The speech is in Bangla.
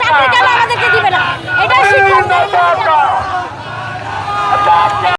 চাকরিটা আমাদেরকে দিবে না? এটা